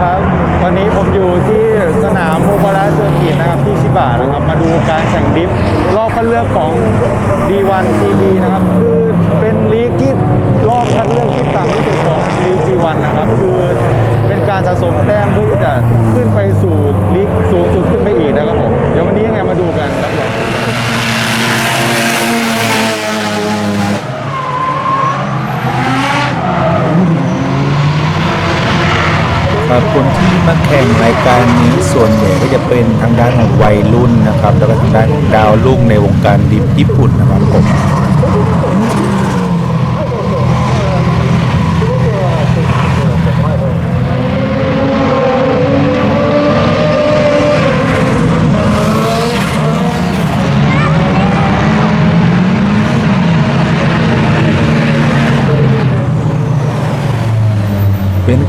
ครับวันนี้ผมอยู่ที่สนามโมบาราเซอร์กิตนะครับที่ชิบะนะครับ มาดูการแข่งดิฟรอบคัดเลือกของ D1 CB นะครับ คือเป็นลีกที่รอบคัดเลือกที่ต่ำที่สุดของลีก D1 นะครับ คือเป็นการสะสมแต้มเพื่อจะขึ้นไปสู่ลีกสูงสุดขึ้นไปอีกนะครับผมเดี๋ยววันนี้ยังไงมาดูกันครับผม คนที่มาแข่งรายการนี้ส่วนใหญ่ก็จะเป็นทางด้านของวัยรุ่นนะครับ แล้วก็ทางด้านของดาวรุ่งในวงการดิบญี่ปุ่นนะครับผม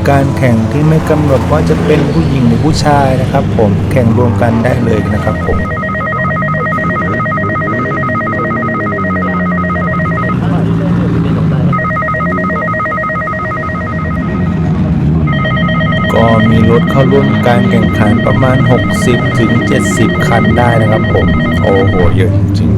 การแข่งที่ไม่กำหนดว่าจะเป็นผู้หญิงหรือผู้ชายนะครับ ผมแข่งรวมกันได้เลยนะครับผมก็มีรถเข้าร่วมการแข่งขันประมาณ 60ถึง70 คันได้นะครับผม โอ้โห เยอะจริง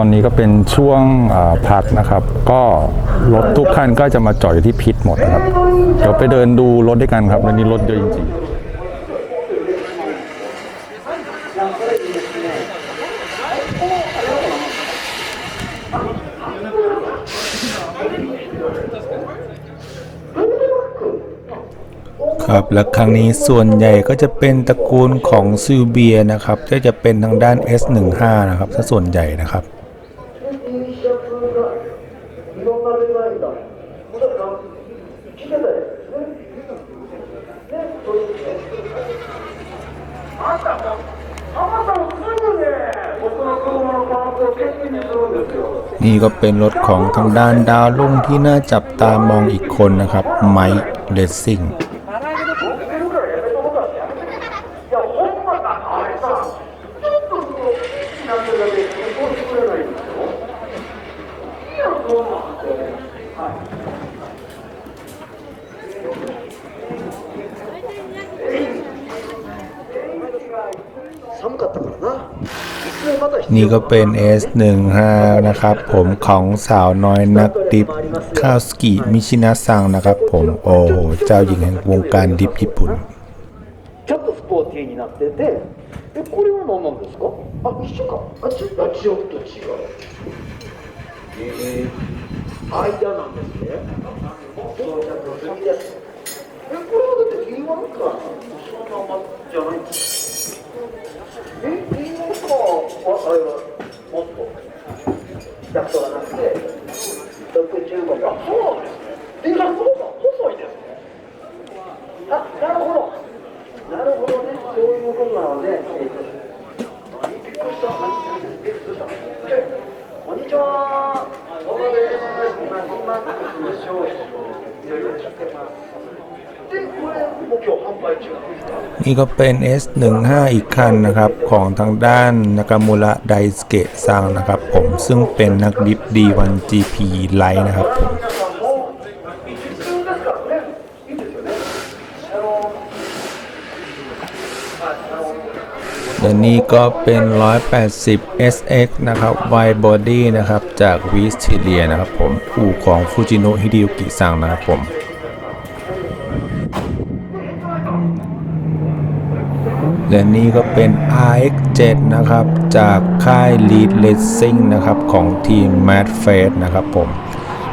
ตอนนี้ก็เป็นช่วงพักนะครับ ก็รถทุกคันก็จะมาจอดอยู่ที่พิษหมดนะครับ เดี๋ยวไปเดินดูรถด้วยกันครับวันนี้รถเยอะจริงๆครับและครั้งนี้ส่วนใหญ่ก็จะเป็นตระกูลของซิลเบียนะครับที่จะเป็นทางด้าน S15 นะครับถ้าส่วนใหญ่นะครับ นี่ก็เป็นรถของทางด้านดาวรุ่งที่น่าจับตามองอีกคนนะครับไมค์เลสซิ่ง 乗ってるからやめとこうかってやめて。いや、ほんまだ、あれさ、ちょっとその、好きになってるだけで、そうしてくれないんですよ。いいやろ、そんなんって。はい。寒かったからな。 นี่ก็เป็น S15 นะครับ ผมของสาวน้อยนักดิฟคาสกิมิชินะซังนะครับ ผมโอ้เจ้าหญิงแห่งวงการดิฟญี่ปุ่นこれは何っと違うえ、なんてそのままじゃないんですか นี่ก็เป็น S15 อีกคันนะครับ ของทางด้านนากามูระไดสเกะซังนะครับผมซึ่งเป็นนักดิฟดีวัน GP ไลท์นะครับผมและนี่ก็เป็น 180 SX นะครับ Wide Body นะครับ จากวิสเทเลียนะครับผม อู่ของฟูจิโนะฮิดิุกิซังนะครับผม และนี่ก็เป็น RX7 นะครับ จากค่าย Lead Racing นะครับ ของทีม Mad f a c e นะครับผม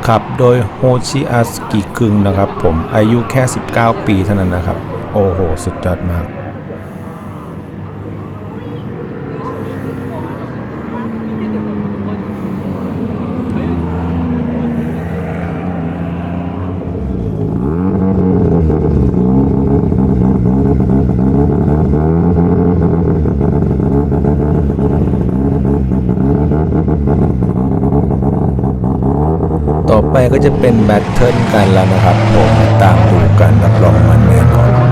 ขับโดยโฮชิอาสกิคึงนะครับผมอายุแค่ 19 ปีเท่านั้นนะครับ โอ้โห สุดยอดมาก ต่อไปก็จะเป็นแบทเทิลกันแล้วนะครับ ผมตามดูกันรับรองมันแน่นอน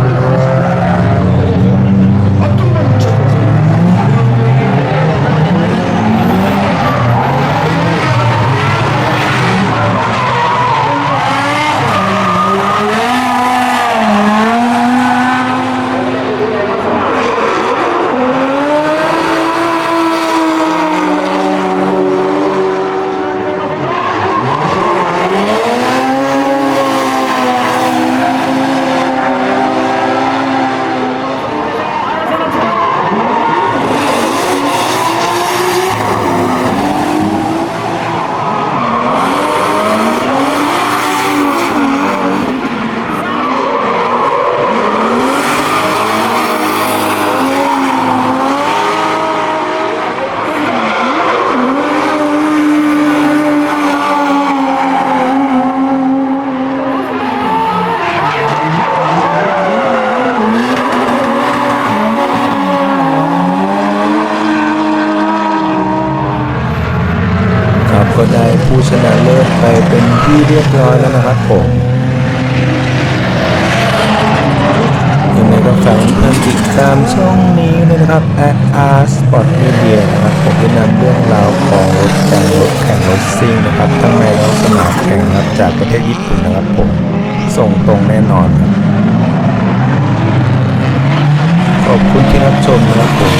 ได้ผู้ชนะเลิศไปเป็นที่เรียบร้อยแล้วนะครับผมยังไงก็ฝากเพื่อนติดตามช่องนี้ด้วยนะครับ at r sport media นะครับผมจะนำเรื่องราวของรถแต่งรถแข่งรถซิ่งนะครับทั้งในและสนามแข่งนะครับจากประเทศญี่ปุ่นนะครับผมส่งตรงแน่นอนครับขอบคุณที่รับชมนะครับผม